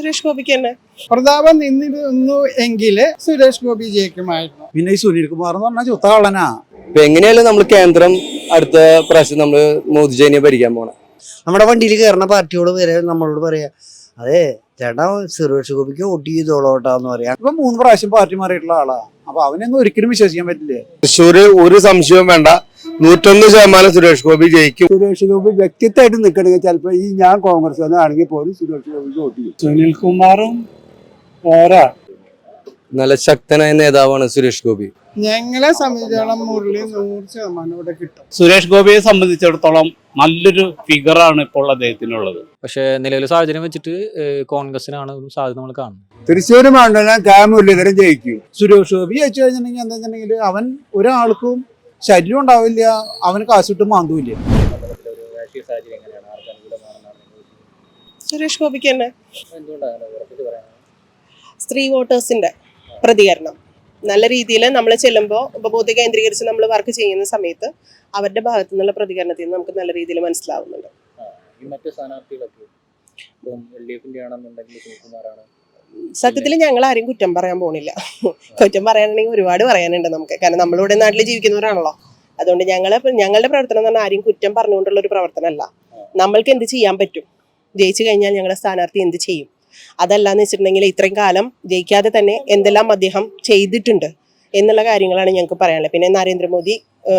സുരേഷ് ഗോപിക്ക് തന്നെ. പ്രതാപൻ നിന്നിരുന്നു എങ്കിൽ സുരേഷ് ഗോപി ജയിക്കുമായിരുന്നു. പിന്നെ ഈ സുനിൽ കുമാർ എന്ന് പറഞ്ഞാൽ ചുത്തകള്ളനാ ഇപ്പൊ എങ്ങനെയാലും നമ്മൾ കേന്ദ്രം അടുത്ത പ്രാവശ്യം നമ്മൾ മോദിജനെ ഭരിക്കാൻ പോണേ? നമ്മുടെ വണ്ടിയിൽ കയറുന്ന പാർട്ടിയോട് വരെ നമ്മളോട് പറയാ അതെ ചേട്ടാ സുരേഷ് ഗോപിക്ക് വോട്ട് ചെയ്തോളോട്ടാന്ന് പറയാം. ഇപ്പൊ മൂന്ന് പ്രാവശ്യം പാർട്ടി മാറിയിട്ടുള്ള ആളാ. അപ്പൊ അവനൊന്നും ഒരിക്കലും വിശ്വസിക്കാൻ പറ്റില്ലേ? തൃശ്ശൂര് ഒരു സംശയവും വേണ്ട. നൂറ്റൊന്ന് ശതമാനം സുരേഷ് ഗോപി ജയിക്കും. സുരേഷ് ഗോപി വ്യക്തിത്വമായിട്ട് നിൽക്കണമെങ്കിൽ ചിലപ്പോൾ ഈ ഞാൻ കോൺഗ്രസ് ആണെങ്കിൽ പോലും സുരേഷ് ഗോപി വോട്ട് ചെയ്യും. സുനിൽകുമാറും പോരാ. നല്ല ശക്തനായ നേതാവാണ് സുരേഷ് ഗോപി. ഞങ്ങളെ സംബന്ധിച്ചോളം മുരളി നൂറ് ശതമാനം ഇവിടെ കിട്ടും. സുരേഷ് ഗോപിയെ സംബന്ധിച്ചിടത്തോളം നല്ലൊരു ഫിഗറാണ് ഇപ്പോൾ അദ്ദേഹത്തിനുള്ളത്. പക്ഷേ നിലവിലെ സാഹചര്യം വെച്ചിട്ട് കോൺഗ്രസിനാണ് ഒരു സാധ്യത നമ്മൾ കാണുന്നത്. തൃശ്ശൂർ മണ്ഡലം കാ മുരളീധരൻ ജയിക്കും. സുരേഷ് ഗോപി ജയിച്ചു കഴിഞ്ഞിട്ടുണ്ടെങ്കിൽ എന്താ വെച്ചിട്ടുണ്ടെങ്കിൽ അവൻ ഒരാൾക്കും ശല്യം ഉണ്ടാവില്ല അവന് കാശിട്ട് മാന്തൂല്ല സുരേഷ് ഗോപിക്ക് തന്നെ സ്ത്രീ വോട്ടേഴ്സിന്റെ പ്രതികരണം. നല്ല രീതിയിൽ നമ്മൾ ചെല്ലുമ്പോൾ ഉപബോധ കേന്ദ്രീകരിച്ച് നമ്മൾ വർക്ക് ചെയ്യുന്ന സമയത്ത് അവരുടെ ഭാഗത്തു നിന്നുള്ള പ്രതികരണത്തിൽ നിന്ന് നമുക്ക് നല്ല രീതിയിൽ മനസ്സിലാവുന്നുണ്ട്. മറ്റു സ്ഥാനാർത്ഥികളൊക്കെ ഇപ്പം എൽ ഡി എഫിന്റെ ആണെന്നുണ്ടെങ്കിൽ സുനിൽകുമാറാണ്. സത്യത്തിൽ ഞങ്ങൾ ആരും കുറ്റം പറയാൻ പോണില്ല. കുറ്റം പറയാനുണ്ടെങ്കിൽ ഒരുപാട് പറയാനുണ്ട് നമുക്ക്. കാരണം നമ്മളിവിടെ നാട്ടിൽ ജീവിക്കുന്നവരാണല്ലോ. അതുകൊണ്ട് ഞങ്ങൾ ഞങ്ങളുടെ പ്രവർത്തനം എന്ന് പറഞ്ഞാൽ ആരും കുറ്റം പറഞ്ഞുകൊണ്ടുള്ള ഒരു പ്രവർത്തനമല്ല. നമ്മൾക്ക് എന്ത് ചെയ്യാൻ പറ്റും? ജയിച്ചു കഴിഞ്ഞാൽ ഞങ്ങളുടെ സ്ഥാനാർത്ഥി എന്ത് ചെയ്യും? അതല്ലാന്ന് വെച്ചിട്ടുണ്ടെങ്കിൽ ഇത്രയും കാലം ജയിക്കാതെ തന്നെ എന്തെല്ലാം അദ്ദേഹം ചെയ്തിട്ടുണ്ട് എന്നുള്ള കാര്യങ്ങളാണ് ഞങ്ങൾക്ക് പറയാനുള്ളത്. പിന്നെ നരേന്ദ്രമോദി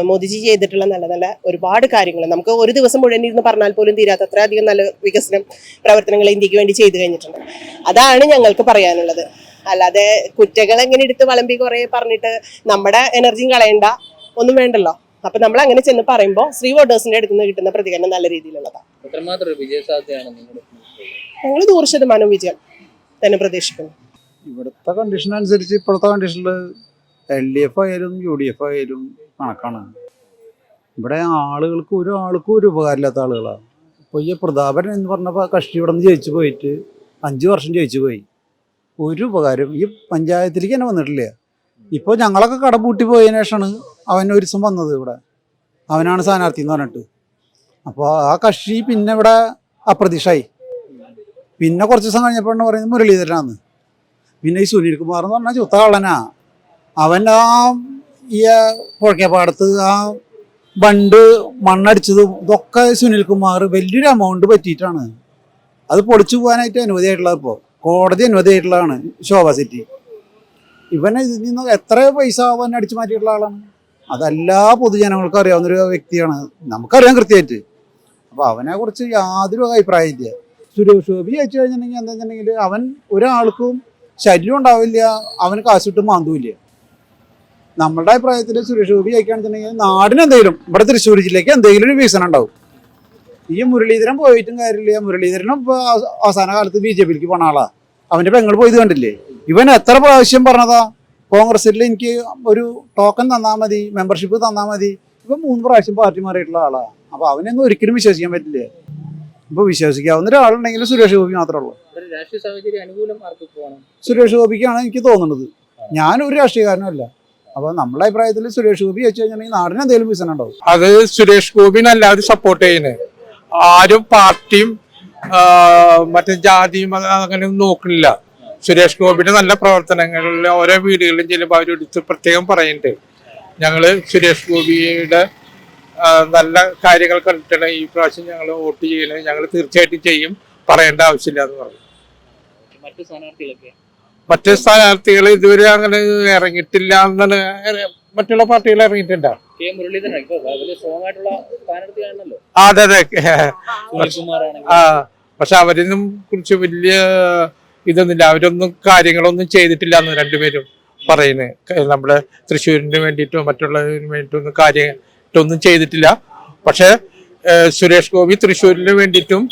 മോദിജി ചെയ്തിട്ടുള്ള നല്ല നല്ല ഒരുപാട് കാര്യങ്ങൾ. നമുക്ക് ഒരു ദിവസം മുഴുവൻ ഇരുന്ന് പറഞ്ഞാൽ പോലും തീരാത്ത അത്രയധികം നല്ല വികസനം പ്രവർത്തനങ്ങൾ ഇന്ത്യയ്ക്ക് വേണ്ടി ചെയ്തു കഴിഞ്ഞിട്ടുണ്ട്. അതാണ് ഞങ്ങൾക്ക് പറയാനുള്ളത്. അല്ലാതെ കുറ്റകൾ എങ്ങനെ എടുത്ത് വളമ്പി കുറെ പറഞ്ഞിട്ട് നമ്മുടെ എനർജിയും കളയണ്ട ഒന്നും വേണ്ടല്ലോ. അപ്പൊ നമ്മൾ അങ്ങനെ ചെന്ന് പറയുമ്പോൾ ശ്രീ വോട്ടേഴ്സിന്റെ അടുത്ത് നിന്ന് കിട്ടുന്ന പ്രതികരണം നല്ല രീതിയിലുള്ളതാണ്. ഞങ്ങൾ നൂറ് ശതമാനം വിജയം തന്നെ പ്രതീക്ഷിക്കുന്നു. ഇവിടുത്തെ കണ്ടീഷൻ അനുസരിച്ച് ഇപ്പോഴത്തെ കണ്ടീഷനിൽ എൽ ഡി എഫ് ആയാലും യു ഡി എഫ് ആയാലും കണക്കാണ്. ഇവിടെ ആളുകൾക്ക് ഒരു ആൾക്കും ഒരു ഉപകാരമില്ലാത്ത ആളുകളാണ് ഇപ്പോൾ ഈ പ്രതാപൻ എന്ന് പറഞ്ഞപ്പോൾ കക്ഷി ഇവിടെ നിന്ന് ജയിച്ചു പോയിട്ട് അഞ്ച് വർഷം ജയിച്ചു പോയി. ഒരു ഉപകാരം ഈ പഞ്ചായത്തിലേക്ക് തന്നെ വന്നിട്ടില്ല. ഇപ്പോൾ ഞങ്ങളൊക്കെ കട പൂട്ടി പോയതിനു ശേഷമാണ് അവൻ ഒരു ദിവസം വന്നത് ഇവിടെ. അവനാണ് സ്ഥാനാർത്ഥി എന്ന് പറഞ്ഞിട്ട്. അപ്പോൾ ആ കക്ഷി പിന്നെ ഇവിടെ അപ്രതീക്ഷയായി. പിന്നെ കുറച്ച് ദിവസം കഴിഞ്ഞപ്പോഴാണ് പറയുന്നത് മുരളീധരനാന്ന് പിന്നെ ഈ സുനിൽ കുമാർ എന്ന് പറഞ്ഞാൽ ചുത്ത കള്ളനാ. അവൻ ആ ഈ പുഴക്കേപ്പാടത്ത് ആ ബണ്ട് മണ്ണടിച്ചതും ഇതൊക്കെ സുനിൽ കുമാർ വലിയൊരു എമൗണ്ട് പറ്റിയിട്ടാണ്. അത് പൊളിച്ചു പോകാനായിട്ട് അനുമതിയായിട്ടുള്ളത് ഇപ്പോൾ കോടതി അനുമതിയായിട്ടുള്ളതാണ് ശോഭ സിറ്റി. ഇവനെ ഇതിൽ നിന്ന് എത്ര പൈസ അവൻ അടിച്ചു മാറ്റിയിട്ടുള്ള ആളാണ്? അതെല്ലാ പൊതുജനങ്ങൾക്കും അറിയാവുന്നൊരു വ്യക്തിയാണ്. നമുക്കറിയാം കൃത്യമായിട്ട്. അപ്പോൾ അവനെ കുറിച്ച് യാതൊരു അഭിപ്രായമില്ല സുരേഷ് ഗോപി ജയിച്ചു കഴിഞ്ഞിട്ടുണ്ടെങ്കിൽ എന്താ വെച്ചിട്ടുണ്ടെങ്കിൽ അവൻ ഒരാൾക്കും ശല്യം ഉണ്ടാവില്ല അവന് കാശിട്ട് മാന്തൂല്ല നമ്മളുടെ അഭിപ്രായത്തിൽ സുരേഷ് ഗോപി ജയിക്കുകയാണെന്നുണ്ടെങ്കിൽ നാടിന് എന്തെങ്കിലും ഇവിടെ തൃശ്ശൂർ ജില്ലയ്ക്ക് എന്തെങ്കിലും ഒരു വികസനം ഉണ്ടാവും. ഈ മുരളീധരൻ പോയിട്ടും കാര്യമില്ല. മുരളീധരനും ഇപ്പോൾ അവസാന കാലത്ത് ബി ജെ പിയിലേക്ക് പോണ ആളാ. അവന്റെ പെങ്ങൾ പോയത് കണ്ടില്ലേ? ഇവൻ എത്ര പ്രാവശ്യം പറഞ്ഞതാ? കോൺഗ്രസിൽ എനിക്ക് ഒരു ടോക്കൺ തന്നാൽ മതി മെമ്പർഷിപ്പ് തന്നാൽ മതി. ഇവൻ മൂന്ന് പ്രാവശ്യം പാർട്ടി മാറിയിട്ടുള്ള ആളാ. അപ്പോൾ അവനൊന്നും ഒരിക്കലും വിശ്വസിക്കാൻ പറ്റില്ലേ? ഇപ്പൊ വിശ്വസിക്കാവുന്ന ഒരാളുണ്ടെങ്കിൽ സുരേഷ് ഗോപി മാത്രമേ ഉള്ളൂ. ഒരു സുരേഷ് ഗോപിക്കാണ് എനിക്ക് തോന്നുന്നത്. ഞാനൊരു രാഷ്ട്രീയക്കാരനല്ല അപ്പൊ നമ്മുടെ അഭിപ്രായത്തിൽ സുരേഷ് ഗോപി വെച്ച് കഴിഞ്ഞാൽ നാടിന് എന്തെങ്കിലും വികസനം ഉണ്ടാവും അത് സുരേഷ് ഗോപിനെ എല്ലാവരും സപ്പോർട്ട് ചെയ്യുന്നത് ആരും പാർട്ടിയും മറ്റേ ജാതിയും അങ്ങനെ നോക്കുന്നില്ല നോക്കണില്ല. സുരേഷ് ഗോപിയുടെ നല്ല പ്രവർത്തനങ്ങളിൽ ഓരോ വീടുകളിലും ചെല്ലുമ്പോൾ അവരെടുത്ത് പ്രത്യേകം പറയുന്നുണ്ട് ഞങ്ങൾ സുരേഷ് ഗോപിയുടെ നല്ല കാര്യങ്ങൾ കണ്ടിട്ടാണ് ഈ പ്രാവശ്യം ഞങ്ങൾ വോട്ട് ചെയ്യുന്നത് ഞങ്ങൾ തീർച്ചയായിട്ടും ചെയ്യും. പറയേണ്ട ആവശ്യമില്ല എന്ന് പറഞ്ഞു. മറ്റു സ്ഥാനാർത്ഥികളൊക്കെ? മറ്റ് സ്ഥാനാർത്ഥികൾ ഇതുവരെ അങ്ങനെ ഇറങ്ങിയിട്ടില്ല എന്നാണ് മറ്റുള്ള പാർട്ടികൾ ആ, അതെ അതെ. പക്ഷെ അവരൊന്നും കുറിച്ച് വലിയ ഇതൊന്നുമില്ല. അവരൊന്നും കാര്യങ്ങളൊന്നും ചെയ്തിട്ടില്ല എന്ന് രണ്ടുപേരും പറയുന്നത് നമ്മുടെ തൃശ്ശൂരിന് വേണ്ടിയിട്ടോ മറ്റുള്ളതിന് വേണ്ടിയിട്ടൊന്നും കാര്യമായിട്ടൊന്നും ചെയ്തിട്ടില്ല. പക്ഷെ സുരേഷ് ഗോപി തൃശ്ശൂരിന് വേണ്ടിയിട്ടും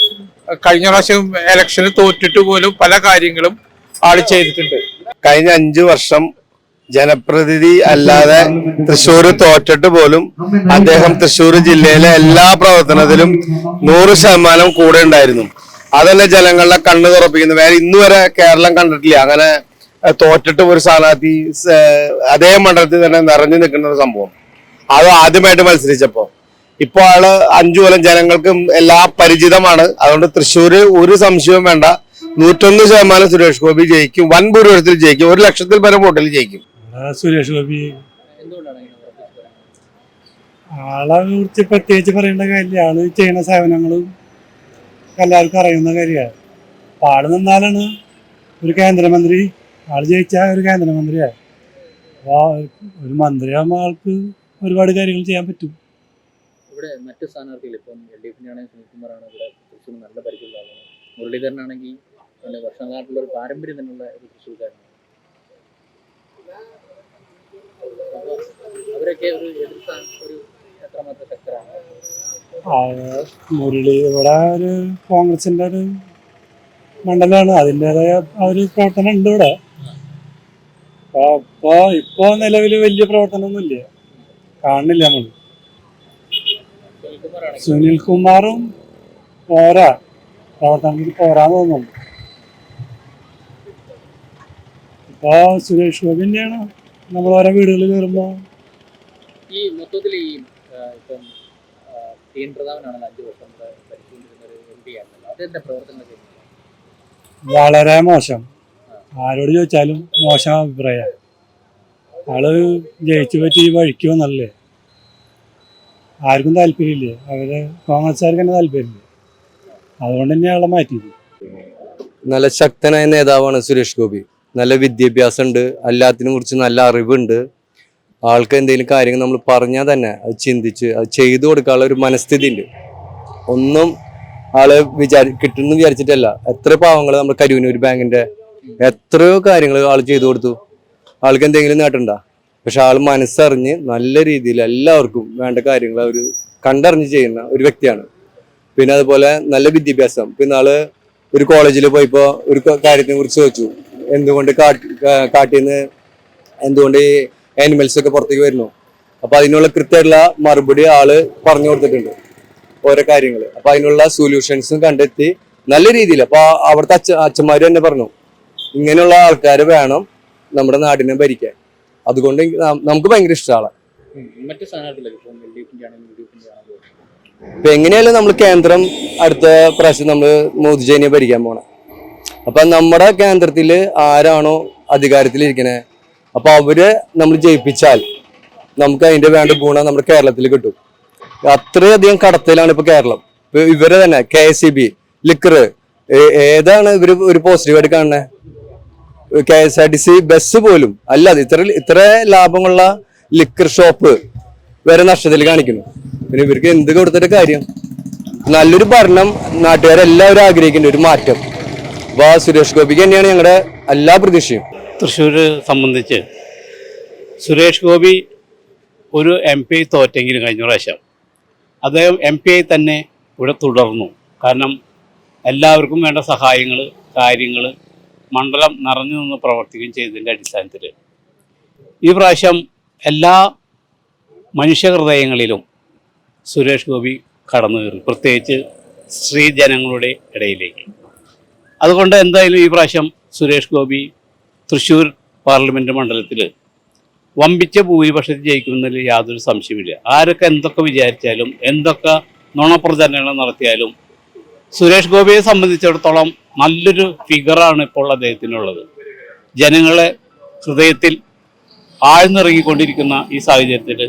കഴിഞ്ഞ പ്രാവശ്യം ഇലക്ഷന് തോറ്റിട്ട് പോലും പല കാര്യങ്ങളും ആൾ ചെയ്തിട്ടുണ്ട്. കഴിഞ്ഞ അഞ്ചു വർഷം ജനപ്രതിനിധി അല്ലാതെ തൃശ്ശൂർ തോറ്റിട്ട് പോലും അദ്ദേഹം തൃശ്ശൂർ ജില്ലയിലെ എല്ലാ പ്രവർത്തനത്തിലും നൂറ് ശതമാനം കൂടെ ഉണ്ടായിരുന്നു. അതന്നെ ജനങ്ങളുടെ കണ്ണ് തുറപ്പിക്കുന്നു. വേറെ ഇന്ന് വരെ കേരളം കണ്ടിട്ടില്ല. അങ്ങനെ തോറ്റിട്ട് ഒരു സ്ഥാനാർത്ഥി അതേ മണ്ഡലത്തിൽ തന്നെ നിറഞ്ഞു നിൽക്കുന്ന ഒരു സംഭവം. അത് ആദ്യമായിട്ട് മത്സരിച്ചപ്പോ. ഇപ്പോൾ ആൾ അഞ്ചു കൊല്ലം ജനങ്ങൾക്കും എല്ലാ പരിചിതമാണ്. അതുകൊണ്ട് തൃശ്ശൂര് ഒരു സംശയവും വേണ്ട. നൂറ്റൊന്ന് ശതമാനം സുരേഷ് ഗോപി ജയിക്കും. വൻ ഭൂരിപക്ഷത്തിൽ ജയിക്കും. ഒരു ലക്ഷത്തിൽ പരം വോട്ടിൽ ജയിക്കും. സുരേഷ് ഗോപി. ആളെ കുറിച്ച് പ്രത്യേകിച്ച് പറയേണ്ട കാര്യമില്ല. ആൾ ചെയ്യുന്ന സേവനങ്ങളും എല്ലാവർക്കും അറിയുന്ന കാര്യമാണ്. അപ്പൊ ആൾ നിന്നാലാണ് ഒരു കേന്ദ്രമന്ത്രി ആൾ ജയിച്ചാൽ ഒരു കേന്ദ്രമന്ത്രിയാണ് അപ്പോൾ ഒരു മന്ത്രിയാകുമ്പോൾ ആൾക്ക് ഒരുപാട് കാര്യങ്ങൾ ചെയ്യാൻ പറ്റും. ഇവിടെ മറ്റ് സ്ഥാനാർത്ഥികൾ ഇപ്പം എൽ ഡി എഫിന്റെ ആണെങ്കിൽ സുനിൽകുമാറാണ് ഇവിടെ തൃശ്ശൂർ നല്ല പരിചയമുള്ള ആളാണ് മുരളീധരനാണെങ്കിൽ നല്ല വർഷങ്ങളായിട്ടുള്ള ഒരു പാരമ്പര്യം തന്നെയുള്ള ഒരു തൃശ്ശൂർക്കാരനാണ്. അവരൊക്കെ ഒരു എതിർ സ്ഥാന- ഒരു എത്രമാത്രം ശക്തരാണ്? മുരളി ഇവിടെ ഒരു കോൺഗ്രസിന്റെ ഒരു മണ്ഡലമാണ്. അതിന്റെതായ ഒരു പ്രവർത്തനം ഉണ്ട് ഇവിടെ. അപ്പൊ ഇപ്പൊ നിലവിൽ വലിയ പ്രവർത്തനമൊന്നും ഇല്ല കാണുന്നില്ല നമ്മൾ. സുനിൽ കുമാറും പോരാ. പ്രവർത്തനത്തിൽ പോരാന്ന് തോന്നുന്നു. ഇപ്പൊ സുരേഷ് ഗോപി തന്നെയാണ് നമ്മൾ ഓരോ വീടുകളിൽ കയറുമ്പോ. ഈ മൊത്തത്തിൽ ഈ ആ, ഇപ്പം ആ, ടി എൻ പ്രതാപനാണ് അഞ്ച് വർഷം ഭരിച്ചുകൊണ്ടിരുന്ന ഒരു എം പി ആണല്ലോ അതെന്താ പ്രവർത്തനങ്ങൾ വളരെ മോശം. ആരോട് ചോദിച്ചാലും മോശം അഭിപ്രായം ആൾ ജയിച്ചു പറ്റി ഈ വഴിക്ക് വന്നല്ലേ ആർക്കും താല്പര്യമില്ലേ? അവർ കോൺഗ്രസ്സുകാർക്ക് തന്നെ താല്പര്യമില്ല? അതുകൊണ്ട് തന്നെ ആളെ മാറ്റിയത്. നല്ല ശക്തനായ നേതാവാണ് സുരേഷ് ഗോപി. നല്ല വിദ്യാഭ്യാസം ഉണ്ട് എല്ലാത്തിനെ കുറിച്ച് നല്ല അറിവുണ്ട്. ആൾക്ക് എന്തെങ്കിലും കാര്യങ്ങൾ നമ്മൾ പറഞ്ഞാൽ തന്നെ അത് ചിന്തിച്ച് അത് ചെയ്തു കൊടുക്കാനുള്ള ഒരു മനസ്ഥിതി ഉണ്ട് ഒന്നും ആളെ വിചാരി കിട്ടുമെന്ന് വിചാരിച്ചിട്ടല്ല. എത്ര പാവങ്ങൾ നമ്മൾ കരുവനൂർ ബാങ്കിന്റെ എത്രയോ കാര്യങ്ങൾ ആൾ ചെയ്തു കൊടുത്തു. ആൾക്ക് എന്തെങ്കിലും നേട്ടണ്ട പക്ഷെ ആൾ മനസ്സറിഞ്ഞ് നല്ല രീതിയിൽ എല്ലാവർക്കും വേണ്ട കാര്യങ്ങൾ അവർ കണ്ടറിഞ്ഞ് ചെയ്യുന്ന ഒരു വ്യക്തിയാണ്. പിന്നെ അതുപോലെ നല്ല വിദ്യാഭ്യാസം. പിന്നെ ആൾ ഒരു കോളേജിൽ പോയിപ്പോ ഒരു കാര്യത്തിനെ കുറിച്ച് ചോദിച്ചു. എന്തുകൊണ്ട് കാട്ടിൽ നിന്ന് എന്തുകൊണ്ട് ഈ ആനിമൽസ് ഒക്കെ പുറത്തേക്ക് വരുന്നു? അപ്പൊ അതിനുള്ള കൃത്യമായിട്ടുള്ള മറുപടി ആൾ പറഞ്ഞു കൊടുത്തിട്ടുണ്ട് ഓരോ കാര്യങ്ങൾ അപ്പൊ അതിനുള്ള സൊല്യൂഷൻസും കണ്ടെത്തി നല്ല രീതിയിൽ. അപ്പൊ അവിടുത്തെ അച്ഛ അച്ഛന്മാര് തന്നെ പറഞ്ഞു ഇങ്ങനെയുള്ള ആൾക്കാർ വേണം നമ്മുടെ നാടിനെ ഭരിക്കാൻ. അതുകൊണ്ട് നമുക്ക് ഭയങ്കര ഇഷ്ടമാണ് മറ്റ് സ്ഥാനാർത്ഥികളൊക്കെ ഇപ്പൊ എങ്ങനെയാലും നമ്മൾ കേന്ദ്രം അടുത്ത പ്രാവശ്യം നമ്മൾ മോദിജിനെ ഭരിക്കാൻ പോണം. അപ്പൊ നമ്മുടെ കേന്ദ്രത്തിൽ ആരാണോ അധികാരത്തിലിരിക്കണേ? അപ്പോൾ അവരെ നമ്മൾ ജയിപ്പിച്ചാൽ നമുക്ക് അതിന്റെ വേണ്ട ഗുണം നമ്മുടെ കേരളത്തിൽ കിട്ടും. അത്രയധികം കടത്തിലാണ് ഇപ്പൊ കേരളം. ഇപ്പൊ ഇവരെ തന്നെ K S C B liquor ഏതാണ് ഇവർ ഒരു പോസിറ്റീവായിട്ട് കാണുന്നത് K S R T C bus പോലും അല്ലാതെ ഇത്ര ഇത്ര ലാഭമുള്ള ലിക്കർ ഷോപ്പ് വരെ നഷ്ടത്തിൽ കാണിക്കുന്നു. പിന്നെ ഇവർക്ക് എന്ത് കൊടുത്തിട്ട് കാര്യം? നല്ലൊരു ഭരണം നാട്ടുകാരെല്ലാവരും ആഗ്രഹിക്കുന്ന ഒരു മാറ്റം. അപ്പൊ ആ സുരേഷ് ഗോപിക്ക് തന്നെയാണ് ഞങ്ങളുടെ എല്ലാ പ്രതീക്ഷയും. തൃശ്ശൂർ സംബന്ധിച്ച് സുരേഷ് ഗോപി ഒരു എം പി തോറ്റെങ്കിലും കഴിഞ്ഞ പ്രാവശ്യം അദ്ദേഹം എം പി ആയി തന്നെ ഇവിടെ തുടർന്നു. കാരണം എല്ലാവർക്കും വേണ്ട സഹായങ്ങൾ കാര്യങ്ങൾ മണ്ഡലം നിറഞ്ഞു നിന്ന് പ്രവർത്തിക്കുകയും ചെയ്തതിന്റെ അടിസ്ഥാനത്തിൽ ഈ പ്രാവശ്യം എല്ലാ മനുഷ്യഹൃദയങ്ങളിലും സുരേഷ് ഗോപി കടന്നു കയറി പ്രത്യേകിച്ച് സ്ത്രീജനങ്ങളുടെ ഇടയിലേക്ക്. അതുകൊണ്ട് എന്തായാലും ഈ പ്രാവശ്യം സുരേഷ് ഗോപി തൃശ്ശൂർ പാർലമെന്റ് മണ്ഡലത്തിൽ വമ്പിച്ച ഭൂരിപക്ഷത്തിൽ ജയിക്കുമെന്നതിൽ യാതൊരു സംശയമില്ല ആരൊക്കെ എന്തൊക്കെ വിചാരിച്ചാലും എന്തൊക്കെ നുണപ്രചരണങ്ങൾ നടത്തിയാലും സുരേഷ് ഗോപിയെ സംബന്ധിച്ചിടത്തോളം നല്ലൊരു ഫിഗറാണ് ഇപ്പോൾ അദ്ദേഹത്തിനുള്ളത്. ജനങ്ങളെ ഹൃദയത്തിൽ ആഴ്ന്നിറങ്ങിക്കൊണ്ടിരിക്കുന്ന ഈ സാഹചര്യത്തിൽ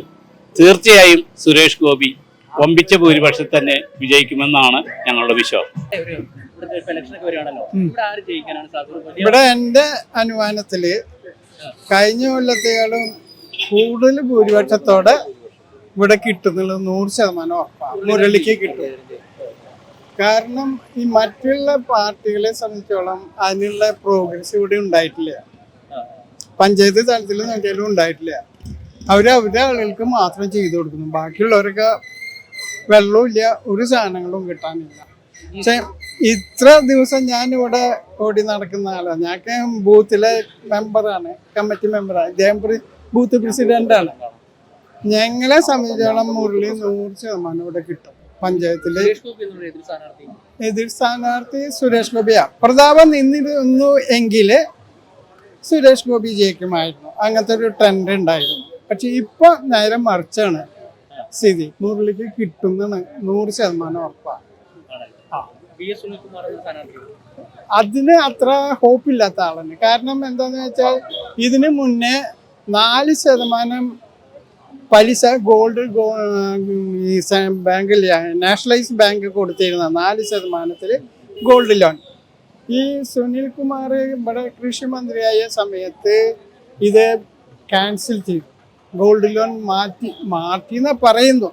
തീർച്ചയായും സുരേഷ് ഗോപി വമ്പിച്ച ഭൂരിപക്ഷത്തിൽ തന്നെ വിജയിക്കുമെന്നാണ് ഞങ്ങളുടെ വിശ്വാസം. ഇവിടുത്തെ ഇപ്പൊ ഇലക്ഷനൊക്കെ വരികയാണല്ലോ. ഇവിടെ ആര് ജയിക്കാനാണ് സാധ്യത? ഇവിടെ എന്റെ അനുമാനത്തിൽ കഴിഞ്ഞ കൊല്ലത്തേക്കാളും കൂടുതൽ ഭൂരിപക്ഷത്തോടെ ഇവിടെ കിട്ടുന്നുള്ളത് നൂറ് ശതമാനം ഉറപ്പാണ്. മുരളിക്ക് കിട്ടും. കാരണം ഈ മറ്റുള്ള പാർട്ടികളെ സംബന്ധിച്ചോളം അതിനുള്ള പ്രോഗ്രസ് ഇവിടെ ഉണ്ടായിട്ടില്ല. പഞ്ചായത്ത് തലത്തിൽ നോക്കിയാലും ഉണ്ടായിട്ടില്ല. അവർ അവരുടെ ആളുകൾക്ക് മാത്രം ചെയ്തു കൊടുക്കുന്നു. ബാക്കിയുള്ളവരൊക്കെ വെള്ളവും ഇല്ല ഒരു സാധനങ്ങളും കിട്ടാനില്ല. പക്ഷെ ഇത്ര ദിവസം ഞാൻ ഇവിടെ ഓടി നടക്കുന്ന ആളാണ് ഞാൻ ബൂത്തിലെ മെമ്പറാണ് കമ്മിറ്റി മെമ്പറാണ് ഇദ്ദേഹം ബൂത്ത് പ്രസിഡന്റാണ്. ഞങ്ങളെ സംബന്ധിച്ചോളം മുരളി നൂറ് ശതമാനം ഇവിടെ കിട്ടും. പഞ്ചായത്തിൽ എതിർ സ്ഥാനാർത്ഥി. സുരേഷ് ഗോപിയാ. പ്രതാപം നിന്നിരുന്നു എങ്കിൽ സുരേഷ് ഗോപി ജയിക്കുമായിരുന്നു. അങ്ങനത്തെ ഒരു ട്രെൻഡ് ഉണ്ടായിരുന്നു. പക്ഷെ ഇപ്പൊ നേരെ മറിച്ചാണ് സ്ഥിതി. മുരളിക്ക് കിട്ടുന്ന നൂറ് ശതമാനം ഉറപ്പാണ്. അതിന് അത്ര ഹോപ്പില്ലാത്ത ആളാണ് കാരണം എന്താന്ന് വെച്ചാൽ ഇതിന് മുന്നേ നാല് ശതമാനം പലിശ ഗോൾഡ് ബാങ്കിൽ നാഷണലൈസ് ബാങ്ക് കൊടുത്തിരുന്ന നാല് ശതമാനത്തിൽ ഗോൾഡ് ലോൺ. ഈ സുനിൽ കുമാർ ഇവിടെ കൃഷി മന്ത്രിയായ സമയത്ത് ഇത് ക്യാൻസൽ ചെയ്തു. ഗോൾഡ് ലോൺ മാറ്റി മാറ്റി എന്ന് പറയുന്നു.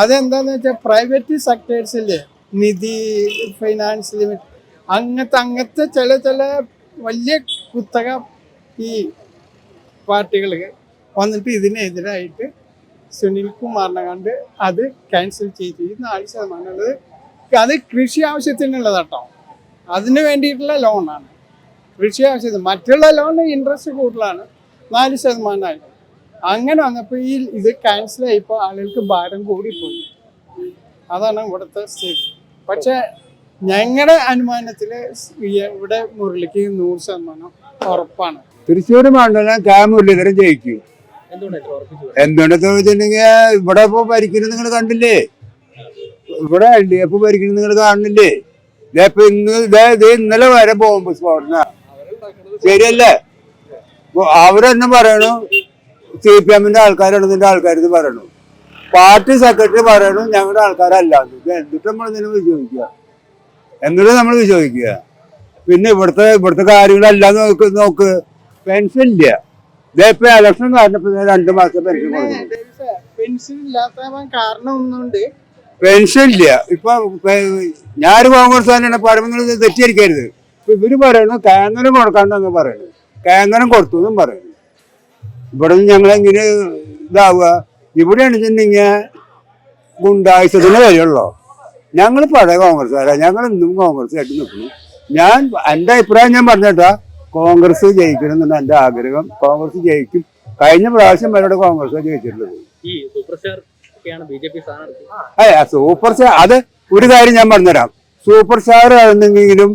അതെന്താന്ന് വെച്ചാൽ പ്രൈവറ്റ് സെക്ടേഴ്സില്ലേ നിധി ഫൈനാൻസ് ലിമിറ്റ് അങ്ങനത്തെ അങ്ങനത്തെ ചില ചില വലിയ കുത്തക ഈ പാർട്ടികൾ വന്നിട്ട് ഇതിനെതിരായിട്ട് സുനിൽ കുമാറിനെ കണ്ട് അത് ക്യാൻസൽ ചെയ്തു. നാല് ശതമാനം ഉള്ളത് അത് കൃഷി ആവശ്യത്തിനുള്ളതാട്ടോ അതിന് വേണ്ടിയിട്ടുള്ള ലോണാണ് കൃഷി ആവശ്യത്തിന് മറ്റുള്ള ലോൺ ഇൻട്രസ്റ്റ് കൂടുതലാണ്. നാല് ശതമാനമായി അങ്ങനെ വന്നപ്പോൾ ഈ ഇത് ക്യാൻസൽ ആയിപ്പോൾ ആളുകൾക്ക് ഭാരം കൂടിപ്പോയി. അതാണ് ഇവിടുത്തെ സ്ഥിതി. പക്ഷെ ഞങ്ങളുടെ അനുമാനത്തിൽ ഇവിടെ മുരളിക്ക് നൂറ് ശതമാനം ഉറപ്പാണ്. തൃശ്ശൂർ മണ്ഡലം കാ മുരളീധരൻ ജയിക്കും. എന്തുകൊണ്ടാണ് ചോദിച്ചിട്ടുണ്ടെങ്കിൽ ഇവിടെ ഇപ്പൊ ഭരിക്കുന്നത് നിങ്ങൾ കണ്ടില്ലേ? ഇവിടെ എൽ ഡി എഫ് ഭരിക്കുന്നത് നിങ്ങൾ കാണുന്നില്ലേ? ദേ ഇപ്പൊ ഇന്ന് ദേ ഇന്നലെ വരെ ബോംബ് സ്ഫോടന. ശരിയല്ലേ. അവരെന്നെ പറയണു. സി പി എമ്മിന്റെ ആൾക്കാരാണ് ഇതിന്റെ ആൾക്കാരെന്ന് പറയണു. പാർട്ടി സെക്രട്ടറി പറയണു ഞങ്ങളുടെ ആൾക്കാരല്ലാന്ന് ഇത് എന്നിട്ട് നമ്മൾ ഇതിനെ വിശ്വസിക്കുക? എന്നിട്ട് നമ്മൾ വിശ്വസിക്കുക? പിന്നെ ഇവിടുത്തെ ഇവിടുത്തെ കാര്യങ്ങളല്ല നോക്ക് നോക്ക്. പെൻഷൻ ഇല്ല. ഇതേപ്പോ ഇപ്പൊ ഇലക്ഷൻ കാരണപ്പോ രണ്ടു മാസം പെൻഷൻ പെൻഷൻ കാരണം ഒന്നുണ്ട്. പെൻഷൻ ഇല്ല. ഇപ്പൊ ഞാനൊരു കോൺഗ്രസ് തന്നെയാണ് പറയുമ്പോൾ നിങ്ങൾ തെറ്റിദ്ധരിക്കരുത്. ഇപ്പൊ ഇവർ പറയുന്നു കേന്ദ്രം കൊടുക്കാണ്ടെന്ന് പറയുന്നു കേന്ദ്രം കൊടുത്തു എന്നും പറയുന്നു. ഇവിടെ നിന്ന് ഞങ്ങൾ എങ്ങനെ ഇതാവുക? ഇവിടെ ചെന്നിങ്ങ ഗുണ്ടായുസത്തിനെ വരെയുള്ളൂ. ഞങ്ങൾ പഴയ കോൺഗ്രസ്സുകാരാ. ഞങ്ങൾ ഇന്നും കോൺഗ്രസ് ആയിട്ട് നിൽക്കുന്നു ഞാൻ എന്റെ അഭിപ്രായം ഞാൻ പറഞ്ഞേട്ടാ കോൺഗ്രസ് ജയിക്കണം എന്നാണ് എന്റെ ആഗ്രഹം. കോൺഗ്രസ് ജയിക്കും. കഴിഞ്ഞ പ്രാവശ്യം വരെ കോൺഗ്രസ് ജയിച്ചിട്ടുള്ളത്. അതെ സൂപ്പർ സ്റ്റാർ അത് ഒരു കാര്യം ഞാൻ പറഞ്ഞുതരാം. സൂപ്പർ സ്റ്റാർ ആണെന്നെങ്കിലും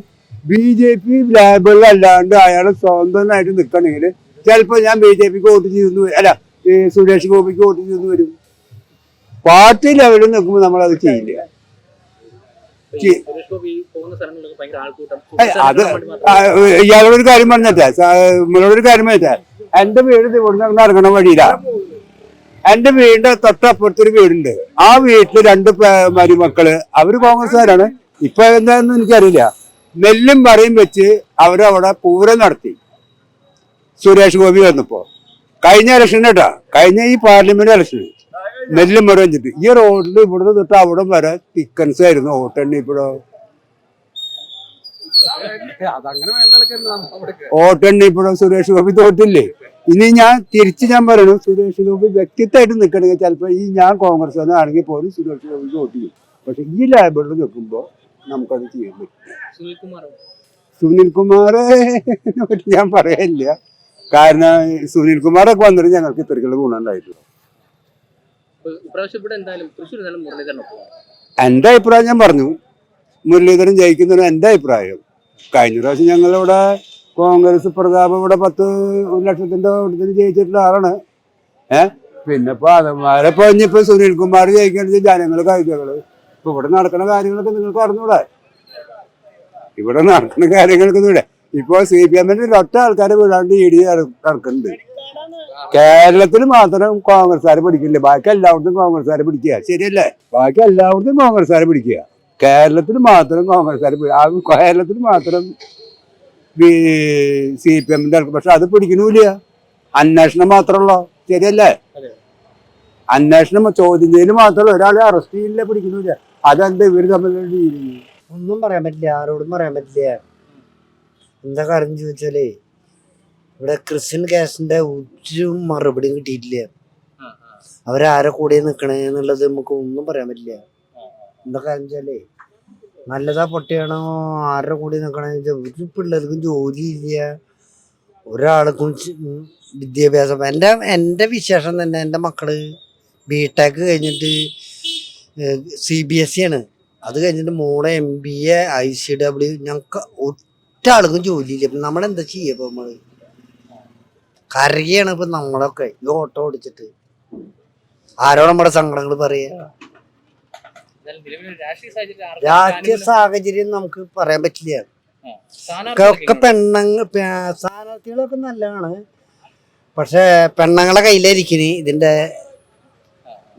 ബി ജെ പി ലേബിൾ അല്ലാണ്ട് അയാൾ സ്വന്തമായിട്ട് നിൽക്കണമെങ്കിൽ ചിലപ്പോൾ ഞാൻ ബി ജെ പിക്ക് വോട്ട് ചെയ്യുന്നു അല്ല ഈ സുരേഷ് ഗോപിക്ക് വോട്ട് ചെയ്തു വരും. പാർട്ടി ലെവലിൽ നിൽക്കുമ്പോൾ നമ്മൾ അത് ചെയ്യില്ല അത് ഇയാളൊരു ഇയാളോടൊരു കാര്യം പറഞ്ഞിട്ടാ? നമ്മളോടൊരു കാര്യം പറഞ്ഞാ എന്റെ വീട് ഇവിടുന്ന് ഇറങ്ങണ വഴിയിലാണ് വഴിയിലാ. എന്റെ വീടിന്റെ തൊട്ടപ്പുറത്തൊരു വീടുണ്ട്. ആ വീട്ടിൽ രണ്ട് മരുമക്കൾ. അവർ കോൺഗ്രസ്സുകാരാണ്. ഇപ്പൊ എന്താന്ന് എനിക്കറിയില്ല. നെല്ലും പറയും വെച്ച് അവരവിടെ പൂരം നടത്തി. സുരേഷ് ഗോപി വന്നപ്പോ. കഴിഞ്ഞ ഇലക്ഷൻ കേട്ടാ. കഴിഞ്ഞ ഈ പാർലമെന്റ് ഇലക്ഷൻ നെല്ലും മരം വെച്ചിട്ട്. ഈ റോഡിൽ ഇവിടുന്ന് തൊട്ട് അവിടെ വരെ തിക്കൻസ് ആയിരുന്നു. ഓട്ടെണ്ണി ഇപ്പോഴോ? ഓട്ടെണ്ണി ഇപ്പോഴോ? സുരേഷ് ഗോപി തോറ്റില്ലേ? ഇനി ഞാൻ തിരിച്ച് ഞാൻ പറയണു സുരേഷ് ഗോപി വ്യക്തിത്വമായിട്ട് നിൽക്കണമെങ്കിൽ ചിലപ്പോൾ ഈ ഞാൻ കോൺഗ്രസ് ആണെങ്കിൽ പോലും സുരേഷ് ഗോപി വോട്ട് ചെയ്യും പക്ഷെ ഈ ലാബിളിൽ നിൽക്കുമ്പോൾ നമുക്കത് ചെയ്യാൻ പറ്റും. സുനിൽ കുമാർ സുനിൽ കുമാറെ പറ്റി ഞാൻ പറയില്ല കാരണം സുനിൽ കുമാറൊക്കെ വന്നിട്ട് ഞങ്ങൾക്ക് ഇത്രയ്ക്കുള്ള ഗുണം ഉണ്ടായിട്ടുള്ളൂ എന്റെ അഭിപ്രായം ഞാൻ പറഞ്ഞു. മുരളീധരൻ ജയിക്കുന്നതിന് എന്റെ അഭിപ്രായം. കഴിഞ്ഞ പ്രാവശ്യം ഞങ്ങളിവിടെ കോൺഗ്രസ് പ്രതാപം ഇവിടെ പത്ത് ഒരു ലക്ഷത്തിന്റെ ഓട്ടത്തിന് ജയിച്ചിട്ടുള്ള ആളാണ്. ഏഹ് പിന്നെ ഇപ്പൊ അതന്മാരെ ഇപ്പൊ ഇനിയിപ്പോ സുനിൽ കുമാർ ജയിക്കണമെന്ന് ജനങ്ങൾ കവിതകൾ ഇപ്പൊ ഇവിടെ നടക്കുന്ന കാര്യങ്ങളൊക്കെ നിങ്ങൾക്ക് അറിഞ്ഞൂടെ. ഇവിടെ നടക്കുന്ന കാര്യങ്ങളൊക്കെ ഇവിടെ ഇപ്പൊ സി പി എമ്മിന്റെ ഒറ്റ ആൾക്കാരെ വിടാണ്ട് ഇ ഡി നടക്കുന്നുണ്ട് കേരളത്തിൽ മാത്രം കോൺഗ്രസ്സുകാരെ പിടിക്കില്ല ബാക്കി എല്ലായിടത്തും കോൺഗ്രസ്സുകാരെ പിടിക്കുക. ശരിയല്ലേ? ബാക്കി എല്ലായിടത്തും കോൺഗ്രസ്സുകാരെ പിടിക്കുക. കേരളത്തിൽ മാത്രം കോൺഗ്രസ്സുകാരെ കേരളത്തിൽ മാത്രം സി പി എമ്മിന്റെ ആൾക്ക് പക്ഷെ അത് പിടിക്കണില്ല. അന്വേഷണം മാത്രമല്ലോ ശരിയല്ലേ. അന്വേഷണം ചോദ്യം ചെയ്യൽ മാത്രമല്ല ഒരാളെ അറസ്റ്റ് ചെയ്യില്ല പിടിക്കണില്ല. അതെന്താ ഇവർ തമ്മിലുള്ള ഒന്നും പറയാൻ പറ്റില്ല. ആരോടും പറയാൻ പറ്റില്ല. എന്താ കാര്യം ചോദിച്ചാലേ ഇവിടെ ക്രിസ്ത്യൻ കേസിന്റെ ഒരു മറുപടിയും കിട്ടിയിട്ടില്ല. അവരാരെ കൂടെ നിക്കണേ എന്നുള്ളത് നമുക്ക് ഒന്നും പറയാൻ പറ്റില്ല. എന്താ കാര്യം വെച്ചാലേ നല്ലതാ പൊട്ടിയാണോ ആരുടെ കൂടെ നിക്കണേ ഒരു പിള്ളേർക്കും ജോലിയില്ല ഒരാൾക്കും ചി- ഉം വിദ്യാഭ്യാസം. എന്റെ എന്റെ വിശേഷം തന്നെ എന്റെ മക്കൾ ബി ടെക് കഴിഞ്ഞിട്ട് സി ബി എസ് സി ആണ്. അത് കഴിഞ്ഞിട്ട് മോളെ M B A I C W ഞങ്ങൾക്ക് ഒറ്റ ആൾക്കും ജോലിയില്ല. ഇപ്പം നമ്മളെന്താ ചെയ്യുക ഇപ്പം നമ്മൾ? കരയാണ് ഇപ്പം നമ്മളൊക്കെ ഈ ഓട്ടോ ഓടിച്ചിട്ട്. ആരോ നമ്മുടെ സങ്കടങ്ങൾ പറയാ? എന്തായാലും നിലവിൽ രാഷ്ട്രീയ സാഹചര്യം നമുക്ക് പറയാൻ പറ്റില്ല. ഒക്കെ പെണ്ണങ്ങൾ സ്ഥാനാർത്ഥികളൊക്കെ നല്ലതാണ്. പക്ഷെ പെണ്ണുങ്ങളെ കയ്യിലായിരിക്കണ് ഇതിന്റെ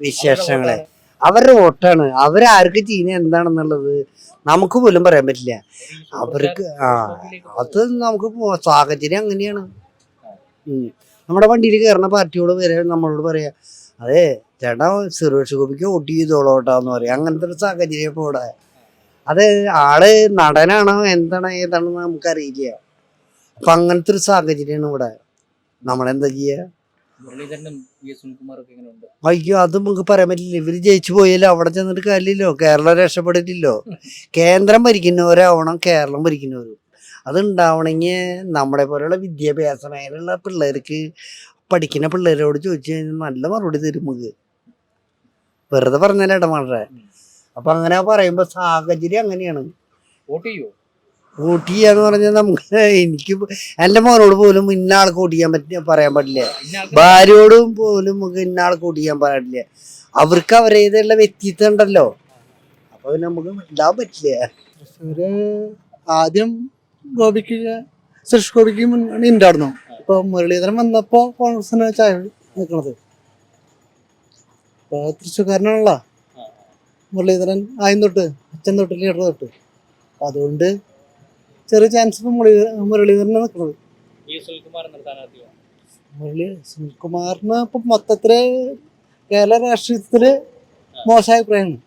വിശേഷങ്ങളെ. അവരുടെ വോട്ടാണ്. അവരാർക്ക് ചെയ്യുന്നത് എന്താണെന്നുള്ളത് നമുക്ക് പോലും പറയാൻ പറ്റില്ല. അവർക്ക് ആ അത് നമുക്ക് സാഹചര്യം അങ്ങനെയാണ്. നമ്മുടെ വണ്ടിയിൽ കയറുന്ന പാർട്ടിയോട് വരെ നമ്മളോട് പറയാ അതെ ചേട്ടാ സുരേഷ് ഗോപിക്ക് വോട്ട് ചെയ്തോളോട്ടാന്ന് പറയാം. അങ്ങനത്തെ ഒരു സാഹചര്യം ഇപ്പൊ ഇവിടെ. അത് ആൾ നടനാണോ എന്താണ് ഏതാണെന്ന് നമുക്കറിയില്ല. അപ്പൊ അങ്ങനത്തെ ഒരു സാഹചര്യമാണ് ഇവിടെ. നമ്മളെന്താ ചെയ്യാ? മുരളീധരനും വി എസ് സുനിൽകുമാറൊക്കെ എങ്ങനെയുണ്ട് അയ്യോ അത് നമുക്ക് പറയാൻ പറ്റില്ല. ഇവർ ജയിച്ചു പോയല്ലോ അവിടെ ചെന്നിട്ട് കാര്യമില്ലല്ലോ. കേരളം രക്ഷപ്പെട്ടിട്ടില്ലോ കേന്ദ്രം ഭരിക്കുന്നവരാവണം കേരളം ഭരിക്കുന്നവരും. അത് ഉണ്ടാവണമെങ്കിൽ നമ്മളെ പോലെയുള്ള വിദ്യാഭ്യാസ മേഖലയുള്ള പിള്ളേർക്ക് പഠിക്കുന്ന പിള്ളേരോട് ചോദിച്ചു കഴിഞ്ഞാൽ നല്ല മറുപടി തരും നമുക്ക്. വെറുതെ പറഞ്ഞാലേ ഇടമാറേ. അപ്പൊ അങ്ങനെ പറയുമ്പോ സാഹചര്യം അങ്ങനെയാണ്. വോട്ട് വോട്ട് ചെയ്യാന്ന് പറഞ്ഞാൽ നമുക്ക് എനിക്ക് എന്റെ മോനോട് പോലും ഇന്ന ആൾക്ക് വോട്ട് ചെയ്യാൻ പറ്റില്ല പറയാൻ പാടില്ല. ഭാര്യയോടും പോലും നമുക്ക് ഇന്ന ആൾക്ക് വോട്ട് ചെയ്യാൻ പാടില്ല. അവർക്ക് അവരേതുള്ള വ്യക്തിത്വം ഉണ്ടല്ലോ. അപ്പൊ നമുക്ക് ഇടാൻ പറ്റില്ല. തൃശ്ശൂര് ആദ്യം ഗോപിക്ക് സുരേഷ് ഗോപിക്ക് മുന്നണി ഉണ്ടായിരുന്നു ഇപ്പൊ മുരളീധരൻ വന്നപ്പോ കോൺഗ്രസിന് ചായ നിൽക്കണത് ഇപ്പൊ തൃശ്ശൂക്കാരനാണല്ലോ മുരളീധരൻ ആയം തൊട്ട് അച്ഛൻ തൊട്ട് ലീഡർ തൊട്ട്. അതുകൊണ്ട് ചെറിയ ചാൻസ് ഇപ്പം മുരളീധരനെ നിൽക്കുന്നത് എസ് സുനിൽകുമാർ മുരളി സുനിൽകുമാറിന് ഇപ്പൊ മൊത്തത്തിൽ കേരള രാഷ്ട്രീയത്തിൽ മോശമായ അഭിപ്രായമാണ്.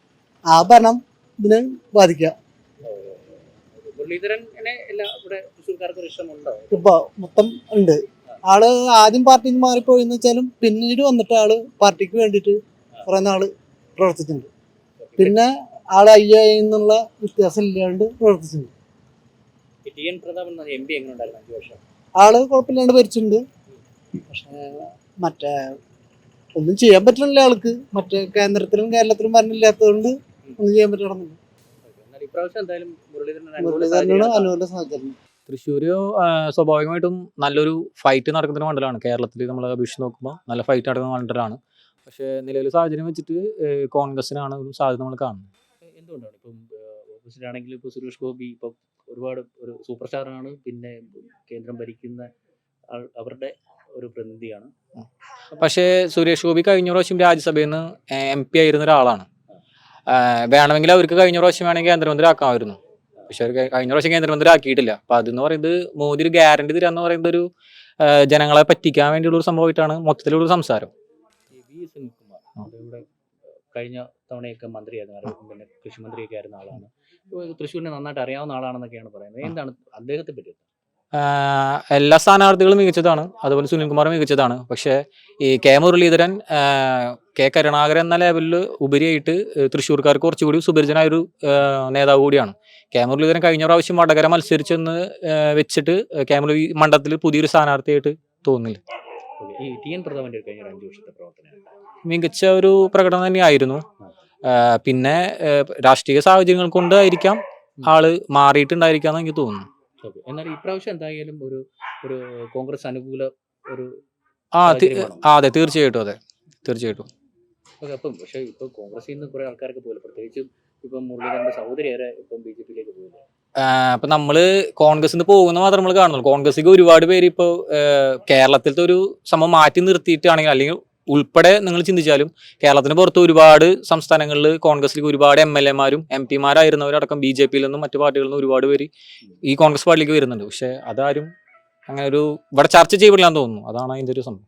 ആ ഭരണം ഇതിനെ ബാധിക്കാം. ഇപ്പൊ മൊത്തം ഉണ്ട്. ആൾ ആദ്യം പാർട്ടിയിൽ നിന്ന് മാറിപ്പോയി എന്ന് വെച്ചാലും പിന്നീട് വന്നിട്ട് ആൾ പാർട്ടിക്ക് വേണ്ടിയിട്ട് കുറെ നാൾ പ്രവർത്തിച്ചിട്ടുണ്ട്. പിന്നെ ആൾ അയ്യായി എന്നുള്ള വ്യത്യാസം ഇല്ലാണ്ട് പ്രവർത്തിച്ചിട്ടുണ്ട്. ടി എൻ പ്രതാപൻ എന്ന എം പി എങ്ങനെ ഉണ്ടായിരുന്നു അഞ്ച് വർഷം? ആൾ കുഴപ്പമില്ലാണ്ട് ഭരിച്ചിട്ടുണ്ട്. പക്ഷേ മറ്റേ ഒന്നും ചെയ്യാൻ പറ്റണില്ല ആൾക്ക്. മറ്റേ കേന്ദ്രത്തിലും കേരളത്തിലും ഭരണമില്ലാത്തതുകൊണ്ട് ഒന്നും ചെയ്യാൻ പറ്റണമെന്നില്ല മുരളീധരനാണ് അനുകൂല സാഹചര്യം തൃശ്ശൂർ സ്വാഭാവികമായിട്ടും നല്ലൊരു ഫൈറ്റ് നടക്കുന്ന ഒരു മണ്ഡലമാണ്. കേരളത്തിൽ നമ്മൾ അപേക്ഷിച്ച് നോക്കുമ്പോൾ നല്ല ഫൈറ്റ് നടക്കുന്ന മണ്ഡലമാണ്. പക്ഷേ നിലവിലെ സാഹചര്യം വെച്ചിട്ട് കോൺഗ്രസിനാണ് ഒരു സാധ്യത നമ്മൾ കാണുന്നത്. എന്തുകൊണ്ടാണ്? ഇപ്പം ഓപ്പോസിറ്റ് ആണെങ്കിൽ ഇപ്പോൾ സുരേഷ് ഗോപി ഇപ്പം ഒരുപാട് ഒരു സൂപ്പർ സ്റ്റാറാണ്. പിന്നെ കേന്ദ്രം ഭരിക്കുന്ന അവരുടെ ഒരു പ്രതിനിധിയാണ്. പക്ഷേ സുരേഷ് ഗോപി കഴിഞ്ഞ പ്രാവശ്യം രാജ്യസഭയിൽ നിന്ന് എം പി ആയിരുന്ന ഒരാളാണ്. വേണമെങ്കിൽ അവർക്ക് കഴിഞ്ഞ പ്രാവശ്യം വേണമെങ്കിൽ കേന്ദ്രമന്ത്രി ആക്കാമായിരുന്നു പക്ഷെ അവർ കഴിഞ്ഞ പ്രാവശ്യം കേന്ദ്രമന്ത്രി ആക്കിയിട്ടില്ല അപ്പൊ അതെന്ന് പറയുന്നത് മോദി ഒരു ഗ്യാരണ്ടി തരാന്ന് പറയുന്നത് ഒരു ജനങ്ങളെ പറ്റിക്കാൻ വേണ്ടിയുള്ള ഒരു സംഭവമായിട്ടാണ് മൊത്തത്തിലുള്ള സംസാരം. കഴിഞ്ഞ തവണയൊക്കെ മന്ത്രിയായിരുന്നു അദ്ദേഹം പിന്നെ കൃഷിമന്ത്രിയൊക്കെ ആയിരുന്ന ആളാണ്. തൃശ്ശൂരിനെ നന്നായിട്ട് അറിയാവുന്ന ആളാണെന്നൊക്കെയാണ് പറയുന്നത്. എന്താണ് അദ്ദേഹത്തെ പറ്റി? എല്ലാ സ്ഥാനാർത്ഥികളും മികച്ചതാണ്. അതുപോലെ സുനിൽകുമാർ മികച്ചതാണ്. പക്ഷേ ഈ കെ മുരളീധരൻ കെ കരുണാകരൻ എന്ന ലെവലിൽ ഉപരിയായിട്ട് തൃശ്ശൂർക്കാർക്ക് കുറച്ചുകൂടി സുപരിചിതനായ ഒരു നേതാവ് കൂടിയാണ്. കെ മുരളീധരൻ കഴിഞ്ഞ പ്രാവശ്യം വടകര മത്സരിച്ചെന്ന് വെച്ചിട്ട് കെ മുരളി മണ്ഡലത്തിൽ പുതിയൊരു സ്ഥാനാർത്ഥിയായിട്ട് തോന്നുന്നില്ല ഓക്കേ. ഈ ടി എൻ പ്രതാപന്റെ കഴിഞ്ഞ അഞ്ചു വർഷത്തെ പ്രവർത്തനം മികച്ച ഒരു പ്രകടനം തന്നെയായിരുന്നു. പിന്നെ രാഷ്ട്രീയ സാഹചര്യങ്ങൾ കൊണ്ടായിരിക്കാം ആൾ മാറിയിട്ടുണ്ടായിരിക്കാന്ന് എനിക്ക് തോന്നുന്നു. എന്നാൽ ഇപ്രാവശ്യം എന്തായാലും ഒരു ഒരു കോൺഗ്രസ് അനുകൂല ഒരു ആ അതെ തീർച്ചയായിട്ടും അതെ. തീർച്ചയായിട്ടും. ഓക്കെ അപ്പം പക്ഷേ ഇപ്പം കോൺഗ്രസിൽ നിന്ന് കുറെ ആൾക്കാർക്ക് പോലെ പ്രത്യേകിച്ചും ഇപ്പം മുരളീധരന്റെ സഹോദരി വരെ ഇപ്പം ബി ജെ പിയിലേക്ക് പോയില്ല? അപ്പൊ നമ്മൾ കോൺഗ്രസിന് പോകുന്ന മാത്രം നമ്മൾ കാണുന്നുള്ളൂ. കോൺഗ്രസിക്ക് ഒരുപാട് പേര് ഇപ്പോൾ കേരളത്തിലത്തെ ഒരു സംഭവം മാറ്റി നിർത്തിയിട്ടാണെങ്കിൽ അല്ലെങ്കിൽ ഉൾപ്പെടെ നിങ്ങൾ ചിന്തിച്ചാലും കേരളത്തിന് പുറത്ത് ഒരുപാട് സംസ്ഥാനങ്ങളിൽ കോൺഗ്രസിലേക്ക് ഒരുപാട് എം എൽ എമാരും എം പിമാരായിരുന്നവരടക്കം ബി ജെ പിയിൽ നിന്നും മറ്റു പാർട്ടികളിൽ നിന്നും ഒരുപാട് പേര് ഈ കോൺഗ്രസ് പാർട്ടിയിലേക്ക് വരുന്നുണ്ട്. പക്ഷെ അതാരും അങ്ങനെ ഒരു ഇവിടെ ചർച്ച ചെയ്യപ്പെടില്ലാന്ന് തോന്നുന്നു. അതാണ് അതിന്റെ ഒരു സംഭവം.